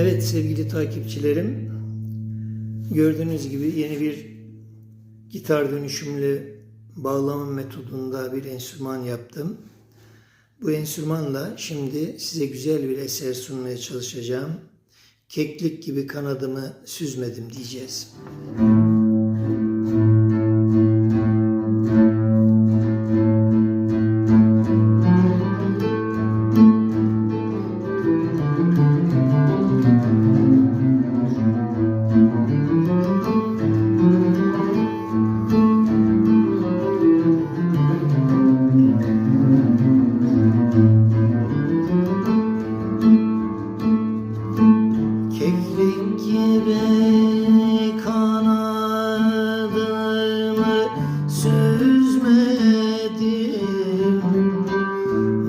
Evet sevgili takipçilerim, gördüğünüz gibi yeni bir gitar dönüşümlü bağlama metodunda bir enstrüman yaptım. Bu enstrümanla şimdi size güzel bir eser sunmaya çalışacağım. Keklik gibi kanadımı süzmedim diyeceğiz. Keklik kanadımı süzmedim.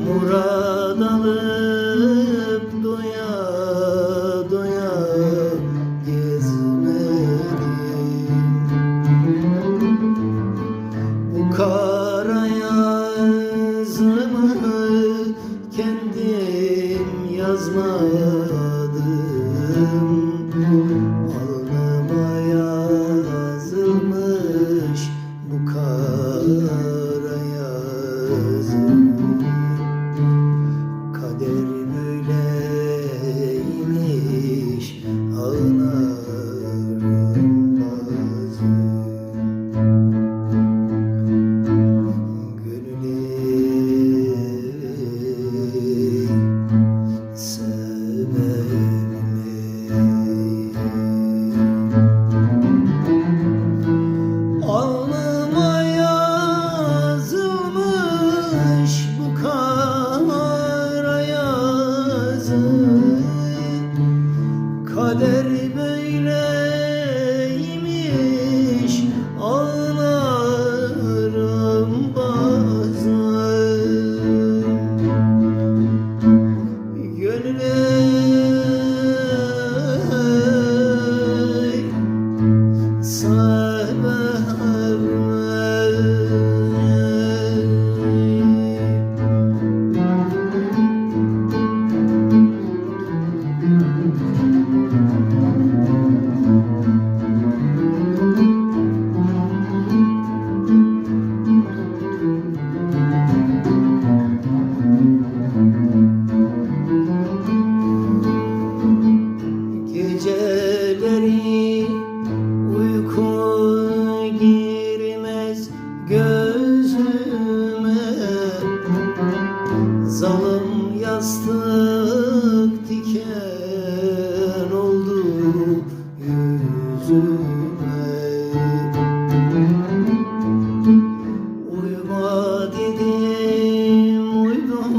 Murad alıp doya gezmedim. Bu kara yazımı kendim yazmadım kara yazım yastık diken oldu yüzüme. Uyuma dedim uydum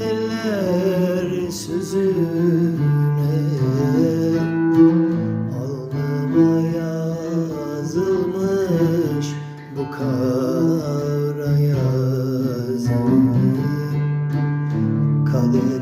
eller sözüne kara yazım Kader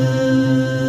you.